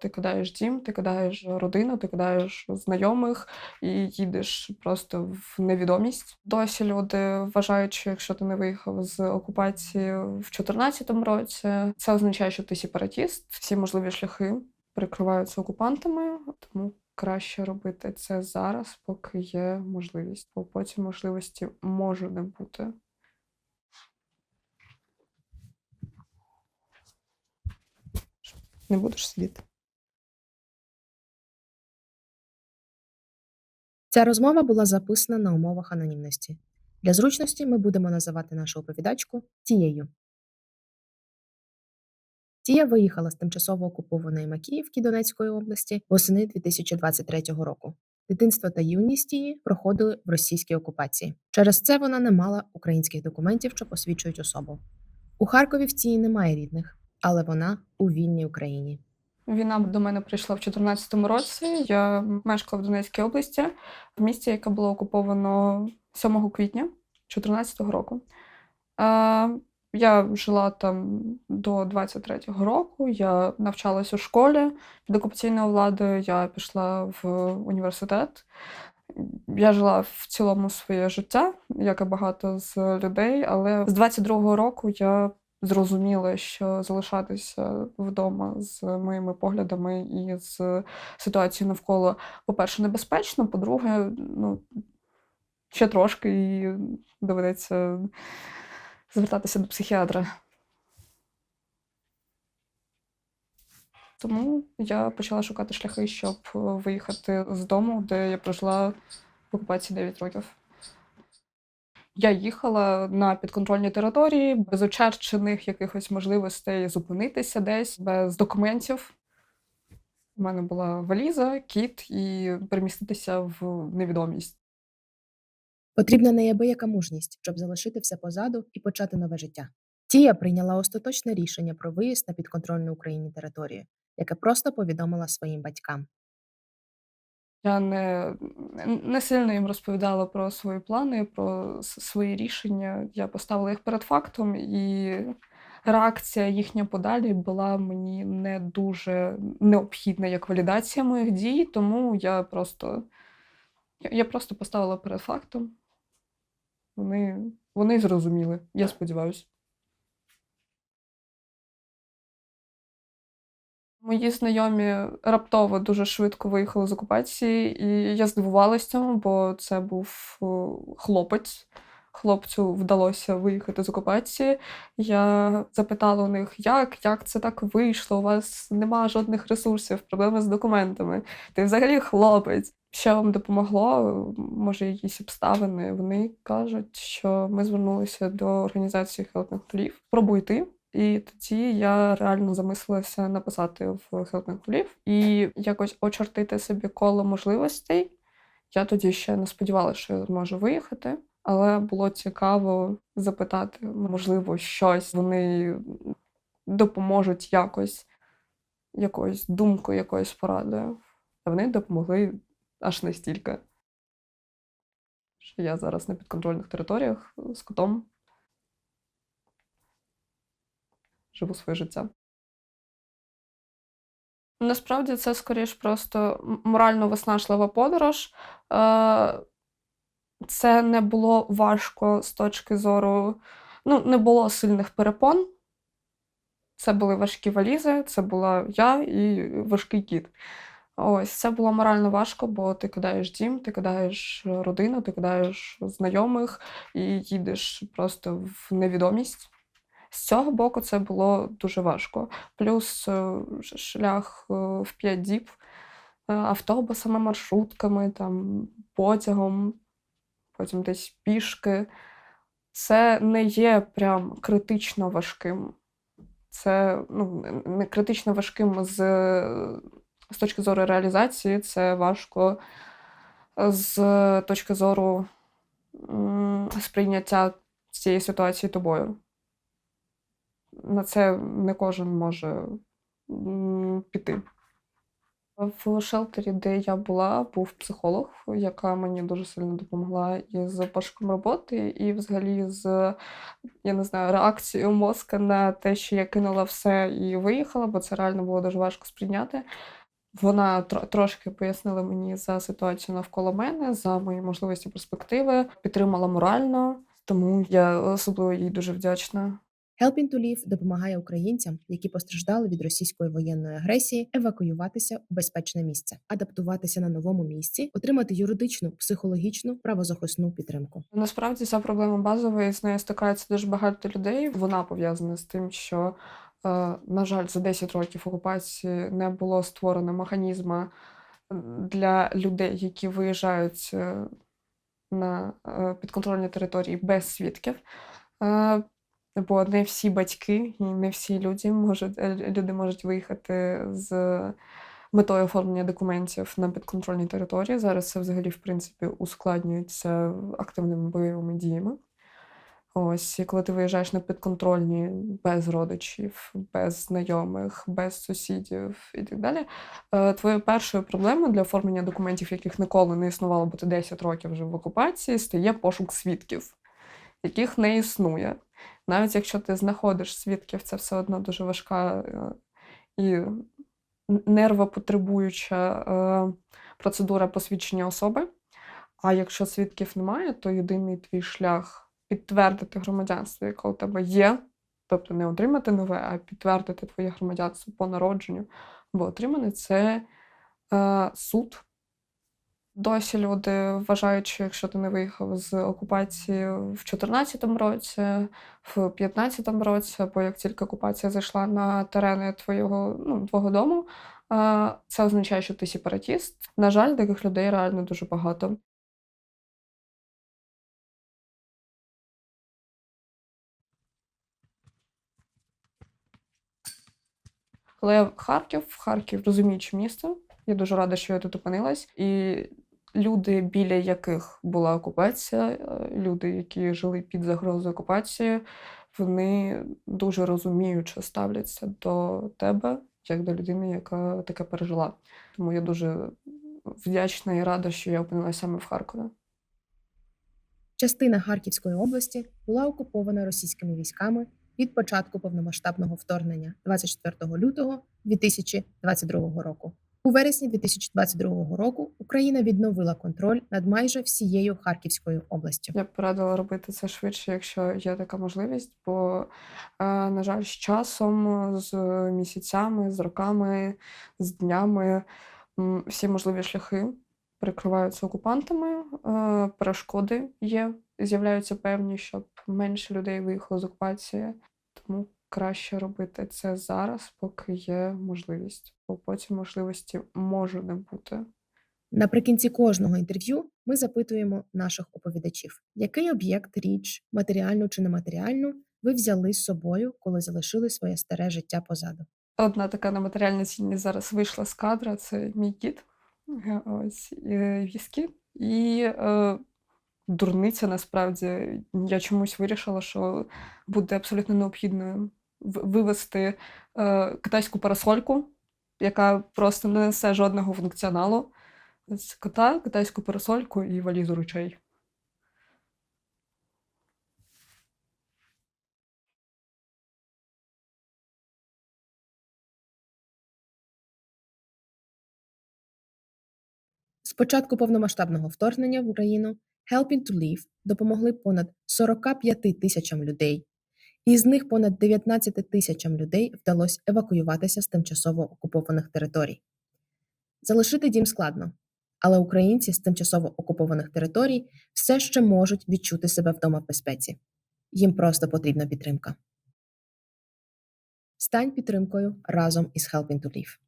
Ти кидаєш дім, ти кидаєш родину, ти кидаєш знайомих і їдеш просто в невідомість. Досі люди вважають, що якщо ти не виїхав з окупації в 2014 році, це означає, що ти сепаратіст. Всі можливі шляхи перекриваються окупантами, тому краще робити це зараз, поки є можливість, бо потім можливості може не бути. Не будеш сидіти. Ця розмова була записана на умовах анонімності. Для зручності ми будемо називати нашу оповідачку Тією. Тія виїхала з тимчасово окупованої Макіївки Донецької області восени 2023 року. Дитинство та юність її проходили в російській окупації. Через це вона не мала українських документів, що посвідчують особу. У Харкові в Тії немає рідних, але вона у вільній Україні. Війна до мене прийшла в 2014 році. Я мешкала в Донецькій області, в місті, яке було окуповано 7 квітня 2014 року. Е, я жила там до 23-го року. Я навчалась у школі під окупаційною владою. Я пішла в університет. Я жила в цілому своє життя, як і багато з людей, але з 22-го року я зрозуміла, що залишатися вдома з моїми поглядами і з ситуацією навколо, по-перше, небезпечно, по-друге, ну, ще трошки і доведеться звертатися до психіатра. Тому я почала шукати шляхи, щоб виїхати з дому, де я прожила в окупації 9 років. Я їхала на підконтрольні території без очерчених якихось можливостей зупинитися десь, без документів. У мене була валіза, кіт і переміститися в невідомість. Потрібна неабияка мужність, щоб залишити все позаду і почати нове життя. Тія прийняла остаточне рішення про виїзд на підконтрольну Україні територію, яке просто повідомила своїм батькам. Я не, не сильно їм розповідала про свої плани, про свої рішення. Я поставила їх перед фактом, і реакція їхня подалі була мені не дуже необхідна як валідація моїх дій, тому я просто, я- просто поставила перед фактом. Вони, вони зрозуміли, я сподіваюся. Мої знайомі раптово дуже швидко виїхали з окупації, і я здивувалася цьому, бо це був хлопець. Хлопцю вдалося виїхати з окупації. Я запитала у них, як, як це так вийшло? У вас нема жодних ресурсів, проблеми з документами. Ти взагалі хлопець. Що вам допомогло? Може, якісь обставини? Вони кажуть, що ми звернулися до організації Helping Львів. Пробуй ти. І тоді я реально замислилася написати в Helping Львів і якось очертити собі коло можливостей. Я тоді ще не сподівалася, що я зможу виїхати, але було цікаво запитати, можливо, щось вони допоможуть якось, якоюсь думкою, якоюсь порадою. А вони допомогли аж настільки, що я зараз на підконтрольних територіях з котом живу своє життя. Насправді це скоріш просто морально виснажлива подорож. Е, Це не було важко з точки зору, ну, не було сильних перепон. Це були важкі валізи, це була я і важкий кіт. Ось це було морально важко, бо ти кидаєш дім, ти кидаєш родину, ти кидаєш знайомих і їдеш просто в невідомість. З цього боку це було дуже важко. Плюс е, шлях е, в 5 діб е, автобусами, маршрутками, там, потягом, потім десь пішки. Це не є прям критично важким. Це ну, не критично важким з, з точки зору реалізації, це важко з точки зору сприйняття цієї ситуації тобою. На це не кожен може піти. В шелтері, де я була, був психолог, яка мені дуже сильно допомогла із пошуком роботи, і взагалі з, я не знаю, реакцією мозка на те, що я кинула все і виїхала, бо це реально було дуже важко сприйняти. Вона тро- трошки пояснила мені за ситуацію навколо мене, за мої можливості перспективи, підтримала морально, тому я особливо їй дуже вдячна. Helping to Live допомагає українцям, які постраждали від російської воєнної агресії, евакуюватися у безпечне місце, адаптуватися на новому місці, отримати юридичну, психологічну, правозахисну підтримку. Насправді ця проблема базова, з нею стикається дуже багато людей. Вона пов'язана з тим, що, е, на жаль, за 10 років окупації не було створено механізму для людей, які виїжджають е, на е, підконтрольні території без свідків. Бо не всі батьки і не всі люди можуть, е, люди можуть виїхати з метою оформлення документів на підконтрольній території. Зараз це взагалі, в принципі, ускладнюється активними бойовими діями. Ось, і коли ти виїжджаєш на підконтрольні без родичів, без знайомих, без сусідів і так далі, е, твоєю першою проблемою для оформлення документів, яких ніколи не існувало, бо ти 10 років вже в окупації, стає пошук свідків, яких не існує. Навіть якщо ти знаходиш свідків, це все одно дуже важка е, і нервопотребуюча е, процедура посвідчення особи. А якщо свідків немає, то єдиний твій шлях підтвердити громадянство, яке у тебе є, тобто не отримати нове, а підтвердити твоє громадянство по народженню або отримане, це е, суд. Досі люди вважають, що якщо ти не виїхав з окупації в 2014 році, в 2015 році, або як тільки окупація зайшла на терени твого, ну, твого дому, це означає, що ти сепаратіст. На жаль, таких людей реально дуже багато. Але Харків, Харків розуміюче місто. Я дуже рада, що я тут опинилась. І люди, біля яких була окупація, е, люди, які жили під загрозою окупації, вони дуже розуміюче ставляться до тебе, як до людини, яка таке пережила. Тому я дуже вдячна і рада, що я опинилася саме в Харкові. Частина Харківської області була окупована російськими військами від початку повномасштабного вторгнення 24 лютого 2022 року. У вересні 2022 року Україна відновила контроль над майже всією Харківською областю. Я б порадила робити це швидше, якщо є така можливість, бо, е, на жаль, з часом, з місяцями, з роками, з днями всі можливі шляхи перекриваються окупантами, е, перешкоди є, з'являються певні, щоб менше людей виїхало з окупації. Тому краще робити це зараз, поки є можливість, бо потім можливості може не бути. Наприкінці кожного інтерв'ю ми запитуємо наших оповідачів, який об'єкт, річ, матеріальну чи нематеріальну, ви взяли з собою, коли залишили своє старе життя позаду. Одна така нематеріальна цінність зараз вийшла з кадра. Це мій кіт. Ось віскі. І е, дурниця насправді. Я чомусь вирішила, що буде абсолютно необхідно в- вивести е, китайську парасольку, яка просто не несе жодного функціоналу. Ось кота, китайську парасольку і валізу речей. З початку повномасштабного вторгнення в Україну Helping to Live допомогли понад 45 тисячам людей, і з них понад 19 тисячам людей вдалося евакуюватися з тимчасово окупованих територій. Залишити дім складно, але українці з тимчасово окупованих територій все ще можуть відчути себе вдома в безпеці. Їм просто потрібна підтримка. Стань підтримкою разом із Helping to Live.